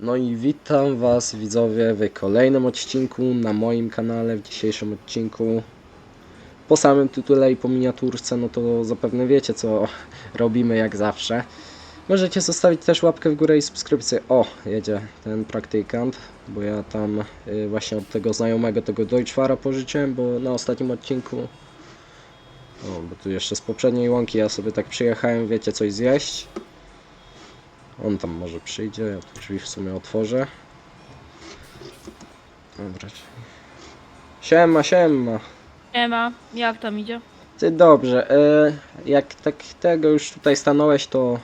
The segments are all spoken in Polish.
No i witam Was widzowie w kolejnym odcinku na moim kanale, w dzisiejszym odcinku. Po samym tytule i po miniaturce, no to zapewne wiecie co robimy jak zawsze. Możecie zostawić też łapkę w górę i subskrypcję. O, jedzie ten praktykant, bo ja tam y, właśnie od tego znajomego tego Deutschfara pożyczyłem, bo na ostatnim odcinku o, bo tu jeszcze z poprzedniej łąki ja sobie tak przyjechałem, wiecie, coś zjeść. On tam może przyjdzie, ja tu drzwi w sumie otworzę. Dobra. Siema, siema. Ema, jak tam idzie? Ty dobrze, e, jak tak tego już tutaj stanąłeś, to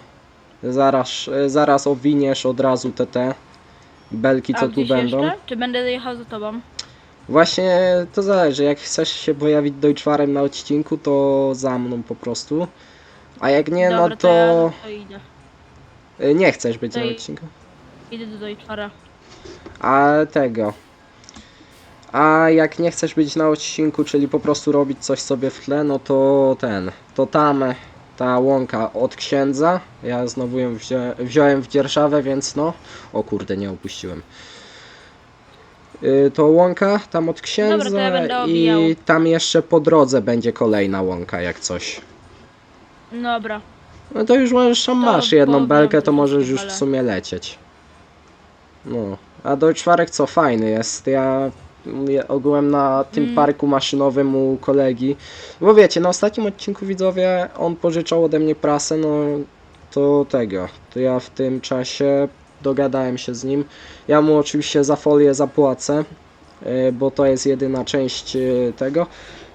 zaraz, e, zaraz owiniesz od razu te te belki, A co tu gdzieś będą. Jeszcze? Czy będę jechał za tobą? Właśnie to zależy, jak chcesz się pojawić Deutschwarem na odcinku, to za mną po prostu. A jak nie, Dobra, no to ja to to idę. E, nie chcesz być na odcinku. Idę do Deutschfara. A tego. A jak nie chcesz być na odcinku, czyli po prostu robić coś sobie w tle, no to ten. To tam ta łąka od księdza. Ja znowu ją wzią, wziąłem w dzierżawę, więc no. O kurde, nie opuściłem. Y, To łąka tam od księdza Dobra, to ja będę obijał. i tam jeszcze po drodze będzie kolejna łąka jak coś. Dobra. No to już możesz tam To masz jedną powiem belkę, to możesz już w sumie lecieć. No, a do czwarek co fajny jest. Ja ja ogółem na tym Mm. parku maszynowym u kolegi. Bo wiecie, na ostatnim odcinku widzowie on pożyczał ode mnie prasę, no to tego. To ja w tym czasie dogadałem się z nim. Ja mu oczywiście za folię zapłacę, y, bo to jest jedyna część y, tego.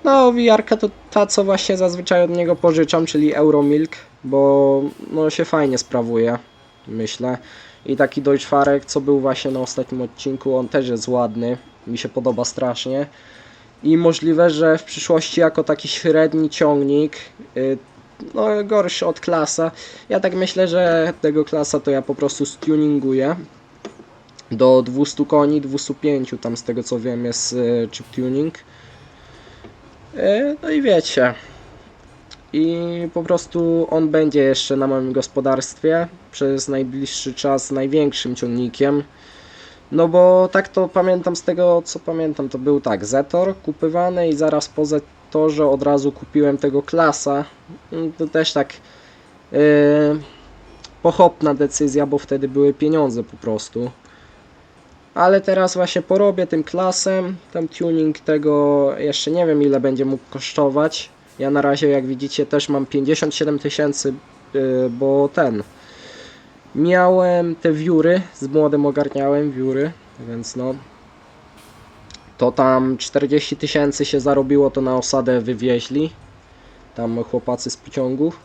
No, VR-ka to ta, co właśnie zazwyczaj od niego pożyczam, czyli Euromilk, bo no się fajnie sprawuje, myślę. I taki Deutschfarek, co był właśnie na ostatnim odcinku, on też jest ładny, mi się podoba strasznie. I możliwe, że w przyszłości jako taki średni ciągnik, y, no gorszy od klasa, ja tak myślę, że tego klasa to ja po prostu stuninguję. Do 200 koni, 205 tam z tego co wiem jest y, chip tuning. E, No i wiecie. I po prostu on będzie jeszcze na moim gospodarstwie przez najbliższy czas największym ciągnikiem. No bo tak to pamiętam z tego co pamiętam, to był tak, Zetor kupywany i zaraz po Zetorze od razu kupiłem tego klasa. To też tak e, pochopna decyzja, bo wtedy były pieniądze po prostu. Ale teraz właśnie porobię tym klasem, tam tuning tego jeszcze nie wiem ile będzie mógł kosztować. Ja na razie jak widzicie też mam 57 tysięcy, yy, bo ten miałem te wióry, z młodym ogarniałem wióry, więc no to tam 40 tysięcy się zarobiło, to na osadę wywieźli tam chłopacy z pociągów.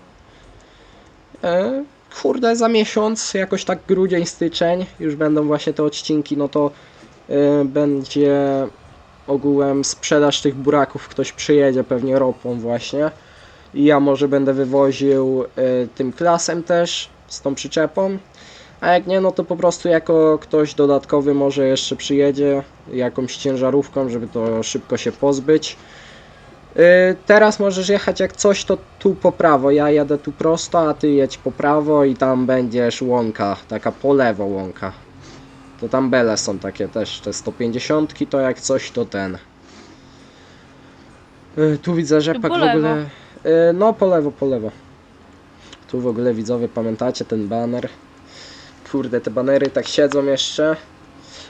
E, kurde, za miesiąc, jakoś tak grudzień, styczeń, już będą właśnie te odcinki, no to y, będzie ogółem sprzedaż tych buraków, ktoś przyjedzie pewnie ropą właśnie i ja może będę wywoził y, tym klasem też, z tą przyczepą, a jak nie, no to po prostu jako ktoś dodatkowy może jeszcze przyjedzie jakąś ciężarówką, żeby to szybko się pozbyć. Y, Teraz możesz jechać jak coś, to tu po prawo. Ja jadę tu prosto, a ty jedź po prawo i tam będziesz łąka, taka po lewo łąka. To tam bele są takie też, te 150, to jak coś, to ten. Y, Tu widzę rzepak w ogóle. Y, No po lewo, po lewo. Tu w ogóle widzowie, pamiętacie ten baner? Kurde, te banery tak siedzą jeszcze.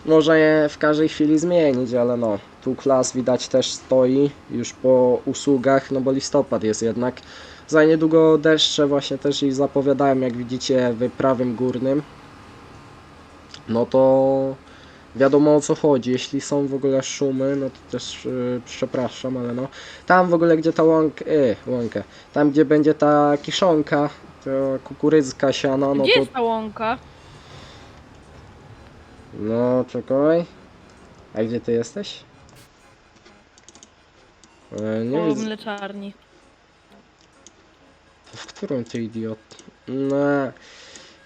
Można je w każdej chwili zmienić, ale no, tu klas widać też stoi już po usługach, no bo listopad jest jednak. Za niedługo deszcze właśnie też i zapowiadałem, jak widzicie, w prawym górnym. No to wiadomo o co chodzi. Jeśli są w ogóle szumy, no to też yy, przepraszam, ale no. Tam w ogóle, gdzie ta łąk, yy, łąkę, tam gdzie będzie ta kiszonka, to kukurydzka siana, no Gdzie to jest ta łąka? no, czekaj. A gdzie ty jesteś? E, nie Po widzę. mleczarni. W którą ty idiot? No.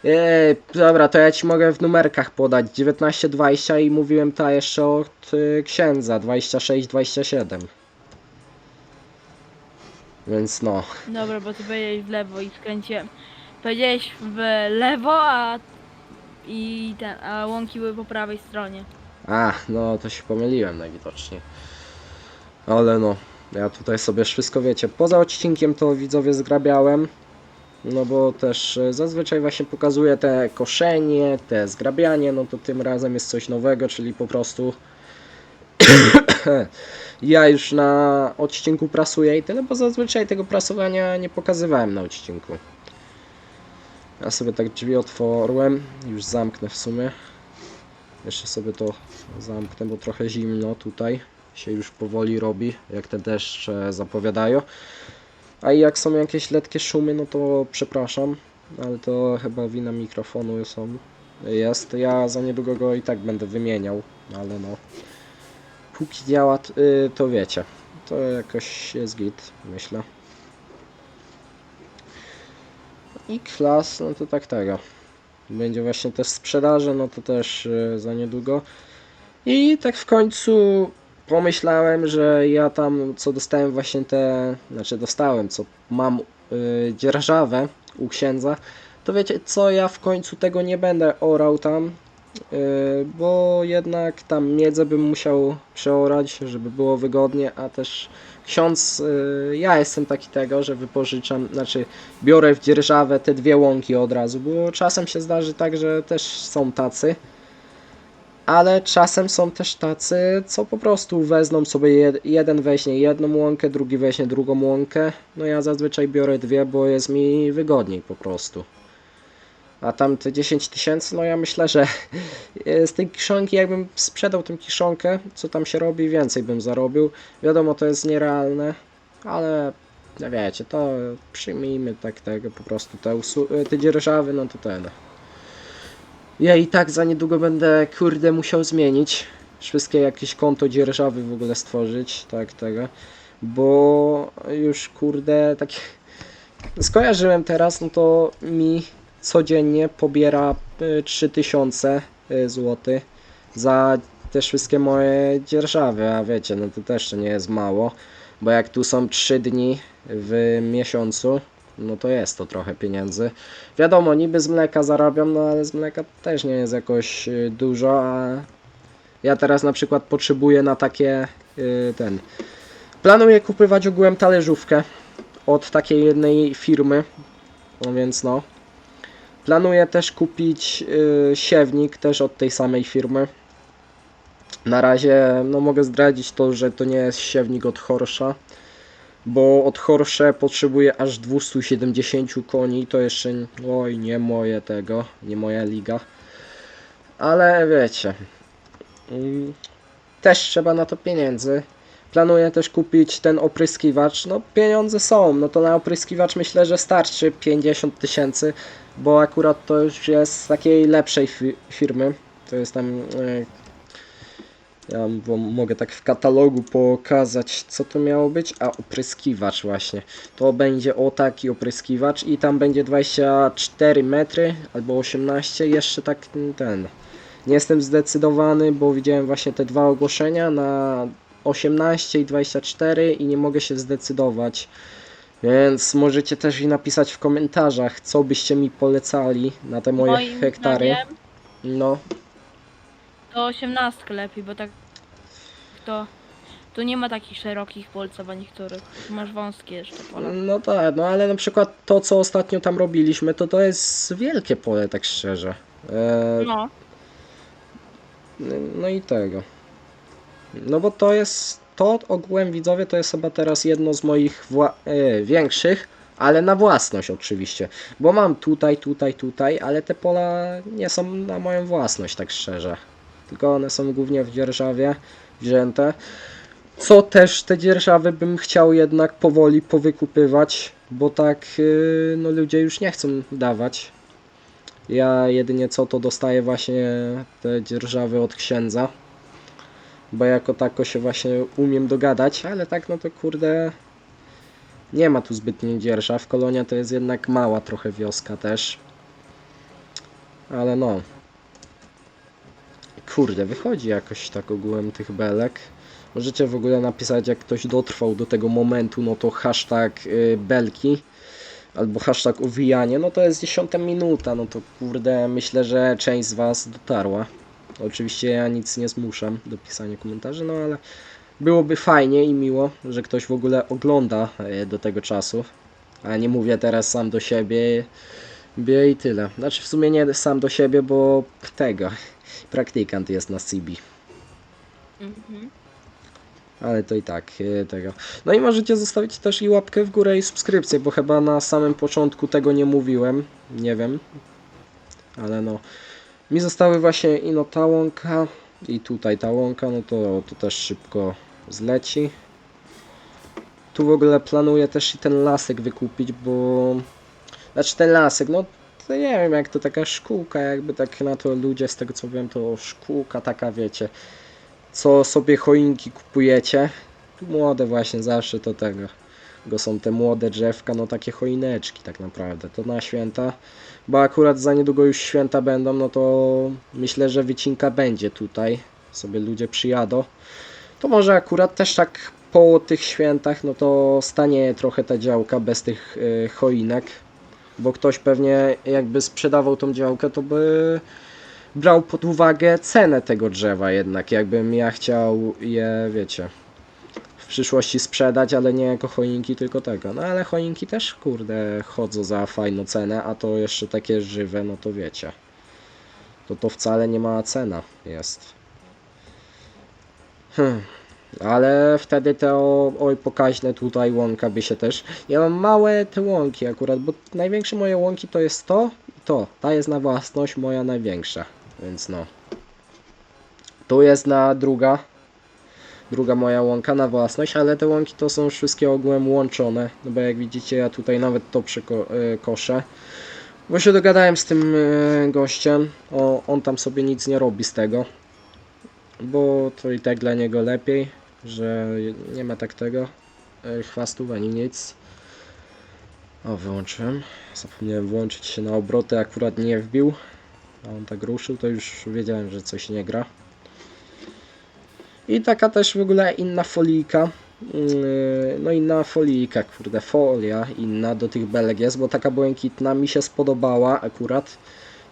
Ej, dobra, to ja ci mogę w numerkach podać. 1920 i mówiłem ta jeszcze od y, księdza. 2627. Więc no. Dobra, bo ty powiedziałeś w lewo i skręciłem. Powiedziałeś w lewo, a i ten, a łąki były po prawej stronie. A, no to się pomyliłem najwidoczniej. Ale no, ja tutaj sobie wszystko wiecie. Poza odcinkiem to widzowie zgrabiałem. No bo też e, zazwyczaj właśnie pokazuję te koszenie, te zgrabianie, no to tym razem jest coś nowego, czyli po prostu ja już na odcinku prasuję i tyle, bo zazwyczaj tego prasowania nie pokazywałem na odcinku. Ja sobie tak drzwi otworzyłem, już zamknę w sumie. Jeszcze sobie to zamknę, bo trochę zimno tutaj się już powoli robi, jak te deszcze zapowiadają. A jak są jakieś letkie szumy, no to przepraszam, ale to chyba wina mikrofonu są. Jest. Ja za niedługo go i tak będę wymieniał, ale no. Póki działa, y, to wiecie. To jakoś jest git, myślę. I klas, no to tak tego. Będzie właśnie też sprzedaży, no to też y, za niedługo. I tak w końcu pomyślałem, że ja tam co dostałem właśnie te, znaczy dostałem, co mam y, dzierżawę u księdza, to wiecie co, ja w końcu tego nie będę orał tam, y, bo jednak tam miedzę bym musiał przeorać, żeby było wygodnie, a też ksiądz, y, ja jestem taki tego, że wypożyczam, znaczy biorę w dzierżawę te dwie łąki od razu, bo czasem się zdarzy tak, że też są tacy, ale czasem są też tacy, co po prostu wezmą sobie jed, jeden weźmie jedną łąkę, drugi weźmie drugą łąkę. No ja zazwyczaj biorę dwie, bo jest mi wygodniej po prostu. A tam te 10 tysięcy, no ja myślę, że z tej kiszonki, jakbym sprzedał tę kiszonkę, co tam się robi, więcej bym zarobił. Wiadomo, to jest nierealne, ale wiecie, to przyjmijmy tak tego, po prostu te, te dzierżawy, no to ten. Ja i tak za niedługo będę, kurde, musiał zmienić. Wszystkie jakieś konto dzierżawy w ogóle stworzyć, tak, tego. Bo już, kurde, tak skojarzyłem teraz, no to mi codziennie pobiera y, 3000 zł za te wszystkie moje dzierżawy, a wiecie, no to też nie jest mało, bo jak tu są 3 dni w miesiącu, no to jest to trochę pieniędzy. Wiadomo, niby z mleka zarabiam, no ale z mleka też nie jest jakoś y, dużo, a ja teraz na przykład potrzebuję na takie y, ten. Planuję kupywać ogółem talerzówkę od takiej jednej firmy, no więc no. Planuję też kupić y, siewnik też od tej samej firmy. Na razie no mogę zdradzić to, że to nie jest siewnik od Horsza bo od Horsze potrzebuję aż 270 koni, to jeszcze, oj, nie moje tego, nie moja liga. Ale wiecie, też trzeba na to pieniędzy. Planuję też kupić ten opryskiwacz, no pieniądze są, no to na opryskiwacz myślę, że starczy 50 tysięcy, bo akurat to już jest z takiej lepszej fi- firmy, to jest tam e, ja wam mogę tak w katalogu pokazać, co to miało być. A, opryskiwacz właśnie. To będzie o taki opryskiwacz i tam będzie 24 metry albo 18. Jeszcze tak ten. Nie jestem zdecydowany, bo widziałem właśnie te dwa ogłoszenia na 18 i 24 i nie mogę się zdecydować. Więc możecie też i napisać w komentarzach, co byście mi polecali na te moje Moim hektary. zdaniem No, To 18 lepiej, bo tak to tu nie ma takich szerokich pól co niektórych. Tu masz wąskie jeszcze pola. No tak, no ale na przykład to, co ostatnio tam robiliśmy, to to jest wielkie pole, tak szczerze. E, No, no i tego. No bo to jest, to ogółem widzowie, to jest chyba teraz jedno z moich wła- e, większych, ale na własność oczywiście. Bo mam tutaj, tutaj, tutaj, ale te pola nie są na moją własność, tak szczerze. Tylko one są głównie w dzierżawie wzięte. Co też te dzierżawy bym chciał jednak powoli powykupywać, bo tak yy, no ludzie już nie chcą dawać. Ja jedynie co to dostaję właśnie te dzierżawy od księdza. Bo jako tako się właśnie umiem dogadać, ale tak no to kurde nie ma tu zbytnio dzierżaw. Kolonia to jest jednak mała trochę wioska też. Ale no. Kurde, wychodzi jakoś tak ogółem tych belek. Możecie w ogóle napisać, jak ktoś dotrwał do tego momentu, no to hashtag y, belki. albo hashtag uwijanie, no to jest 10 minuta, no to kurde, myślę, że część z Was dotarła. Oczywiście ja nic nie zmuszam do pisania komentarzy, no ale byłoby fajnie i miło, że ktoś w ogóle ogląda e, do tego czasu. A nie mówię teraz sam do siebie, bie i tyle. Znaczy w sumie nie sam do siebie, bo tego, praktykant jest na CB. Mhm. Ale to i tak e, tego. No i możecie zostawić też i łapkę w górę i subskrypcję, bo chyba na samym początku tego nie mówiłem. Nie wiem. Ale no. Mi zostały właśnie ino ta łąka i tutaj ta łąka, no to, to też szybko zleci. Tu w ogóle planuję też i ten lasek wykupić, bo... Znaczy ten lasek, no to nie wiem jak to taka szkółka, jakby tak na to ludzie z tego co wiem to szkółka taka wiecie co sobie choinki kupujecie. Młode właśnie zawsze to tego. Go są te młode drzewka, no takie choineczki tak naprawdę. To na święta. Bo akurat za niedługo już święta będą, no to myślę, że wycinka będzie tutaj. Sobie ludzie przyjadą. To może akurat też tak po tych świętach, no to stanie trochę ta działka bez tych y, choinek. Bo ktoś pewnie jakby sprzedawał tą działkę, to by brał pod uwagę cenę tego drzewa jednak, jakbym ja chciał je, wiecie, w przyszłości sprzedać, ale nie jako choinki, tylko tego. No ale choinki też, kurde, chodzą za fajną cenę, a to jeszcze takie żywe, no to wiecie. To to wcale nie mała cena jest. Hmm. Ale wtedy te o, oj pokaźne tutaj łąka by się też. Ja mam małe te łąki akurat, bo największe moje łąki to jest to i to. Ta jest na własność moja największa. Więc no. Tu jest na druga. Druga moja łąka na własność, ale te łąki to są wszystkie ogółem łączone. No bo jak widzicie, ja tutaj nawet to przekoszę. Bo się dogadałem z tym y, gościem. O, on tam sobie nic nie robi z tego. Bo to i tak dla niego lepiej, że nie ma tak tego y, chwastów ani nic. O, wyłączyłem. Zapomniałem włączyć się na obroty, akurat nie wbił. A on tak ruszył, to już wiedziałem, że coś nie gra. I taka też w ogóle inna folika. Yy, No inna folika, kurde, folia inna do tych belek jest, bo taka błękitna mi się spodobała akurat.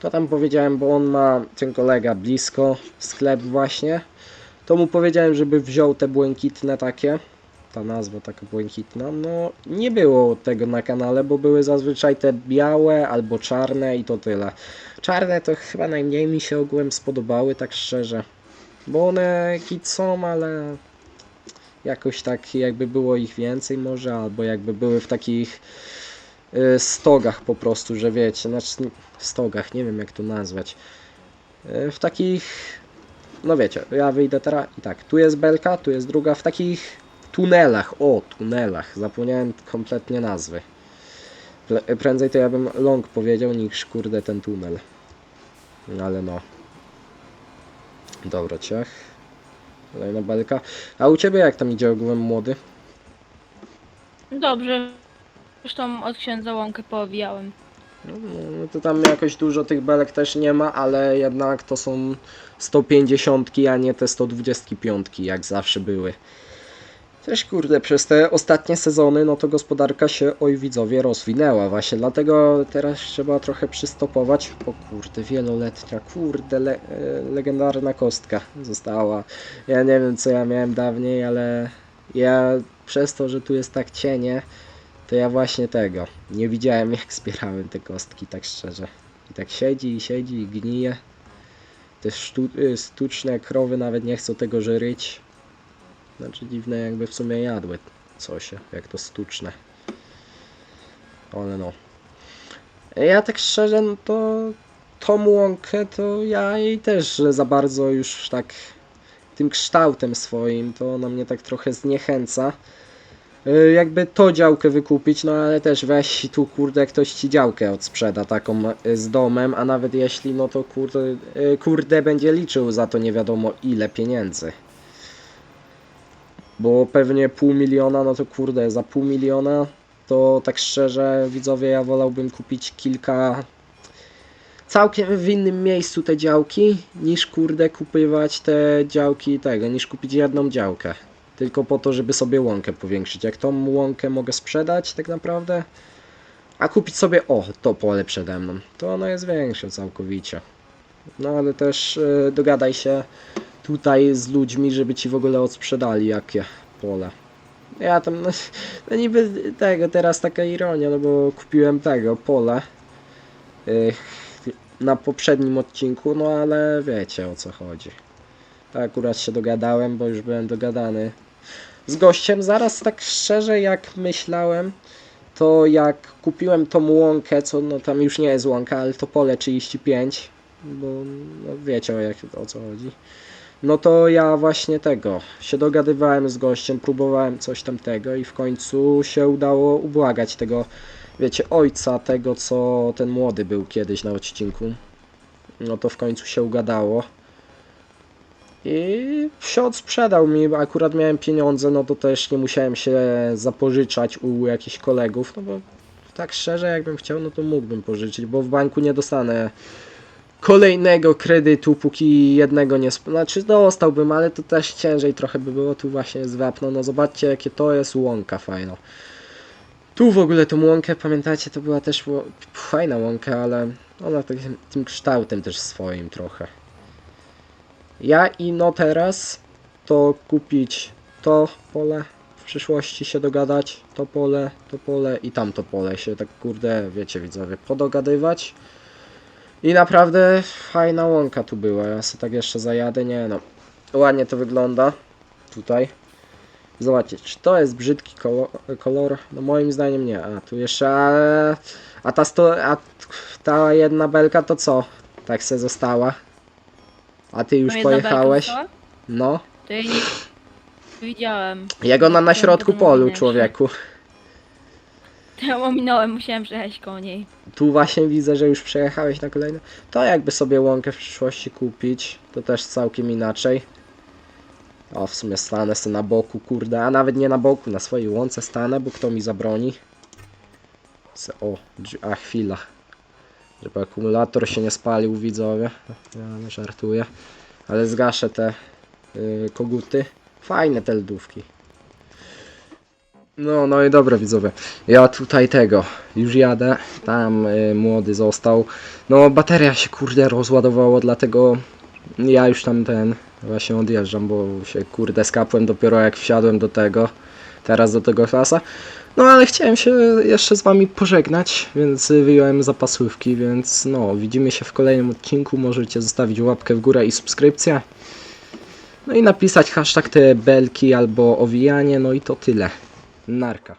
To tam powiedziałem, bo on ma, ten kolega, blisko sklep właśnie. To mu powiedziałem, żeby wziął te błękitne takie. Ta nazwa taka błękitna. No nie było tego na kanale, bo były zazwyczaj te białe albo czarne i to tyle. Czarne to chyba najmniej mi się ogółem spodobały, tak szczerze. Bo one kit są, ale jakoś tak jakby było ich więcej może, albo jakby były w takich y, stogach po prostu, że wiecie, znaczy stogach, nie wiem jak to nazwać. Y, w takich, no wiecie, ja wyjdę teraz i tak, tu jest belka, tu jest druga, w takich tunelach, o tunelach, zapomniałem kompletnie nazwy. Prędzej to ja bym long powiedział niż kurde ten tunel. No Ale no. Dobra, ciach. Kolejna belka. A u ciebie jak tam idzie ogółem młody? Dobrze. Zresztą od księdza łąkę poowijałem. No, to tam jakoś dużo tych belek też nie ma, ale jednak to są 150, a nie te 125 jak zawsze były. Też kurde, przez te ostatnie sezony, no to gospodarka się, oj widzowie, rozwinęła właśnie, dlatego teraz trzeba trochę przystopować. O kurde, wieloletnia, kurde, le, e, legendarna kostka została. Ja nie wiem co ja miałem dawniej, ale ja przez to, że tu jest tak cienie, to ja właśnie tego, nie widziałem jak zbierałem te kostki, tak szczerze. I tak siedzi i siedzi i gnije. Te sztu, y, sztuczne krowy nawet nie chcą tego żryć. Znaczy dziwne jakby w sumie jadły coś, jak to sztuczne. Ale no. Ja tak szczerze, no to tą łąkę to ja jej też za bardzo już tak tym kształtem swoim, to ona mnie tak trochę zniechęca. Y, Jakby to działkę wykupić, no ale też weź tu kurde ktoś ci działkę odsprzeda taką y, z domem, a nawet jeśli no to kurde, y, kurde będzie liczył za to nie wiadomo ile pieniędzy. Bo pewnie pół miliona, no to kurde, za pół miliona to tak szczerze widzowie ja wolałbym kupić kilka całkiem w innym miejscu te działki niż kurde kupywać te działki tego, niż kupić jedną działkę tylko po to, żeby sobie łąkę powiększyć. Jak tą łąkę mogę sprzedać tak naprawdę, A kupić sobie, o, to pole przede mną, to ono jest większe całkowicie. No ale też y, dogadaj się tutaj z ludźmi, żeby ci w ogóle odsprzedali jakie pole. Ja tam, no, no niby tego, teraz taka ironia, no bo kupiłem tego, pole y, na poprzednim odcinku, no ale wiecie o co chodzi. Tak akurat się dogadałem, bo już byłem dogadany z gościem. Zaraz tak szczerze jak myślałem, to jak kupiłem tą łąkę, co no tam już nie jest łąka, ale to pole 35, bo no, wiecie o, jak, o co chodzi. No to ja właśnie tego się dogadywałem z gościem, próbowałem coś tamtego i w końcu się udało ubłagać tego, wiecie, ojca tego, co ten młody był kiedyś na odcinku. No to w końcu się ugadało. I się odsprzedał mi, akurat miałem pieniądze, no to też nie musiałem się zapożyczać u jakichś kolegów, no bo tak szczerze, jakbym chciał, no to mógłbym pożyczyć, bo w banku nie dostanę kolejnego kredytu, póki jednego nie... Znaczy dostałbym, ale to też ciężej trochę by było, tu właśnie jest wapno, no zobaczcie jakie to jest łąka fajna. Tu w ogóle tą łąkę, pamiętacie, to była też fajna łąka, ale ona takim tym kształtem też swoim trochę. Ja i no teraz to kupić to pole, w przyszłości się dogadać, to pole, to pole i tamto pole się tak kurde, wiecie widzowie, podogadywać. I naprawdę fajna łąka tu była, ja sobie tak jeszcze zajadę, nie no, ładnie to wygląda tutaj. Zobaczcie, czy to jest brzydki kolor? kolor? No moim zdaniem nie, a tu jeszcze, a, a ta sto, a ta jedna belka to co? Tak se została. A ty już pojechałeś? No. To ja nie widziałem. Jego na, na środku polu, człowieku. To ja ominąłem, musiałem przejechać koło niej. Tu właśnie widzę, że już przejechałeś na kolejne. To jakby sobie łąkę w przyszłości kupić, to też całkiem inaczej. O, w sumie stanę sobie na boku, kurde, a nawet nie na boku, na swojej łące stanę, bo kto mi zabroni? Se, o, a chwila. Żeby akumulator się nie spalił, widzowie. Ja no, żartuję. Ale zgaszę te y, koguty. Fajne te lodówki. No, no i dobra widzowie. Ja tutaj tego, już jadę, tam y, młody został. No bateria się kurde rozładowało, dlatego ja już tam ten właśnie odjeżdżam, bo się kurde skapłem dopiero jak wsiadłem do tego, teraz do tego klasa. No ale chciałem się jeszcze z wami pożegnać, więc wyjąłem zapasówki, więc no widzimy się w kolejnym odcinku, możecie zostawić łapkę w górę i subskrypcję. No i napisać hashtag te belki albo owijanie, no i to tyle. Narka.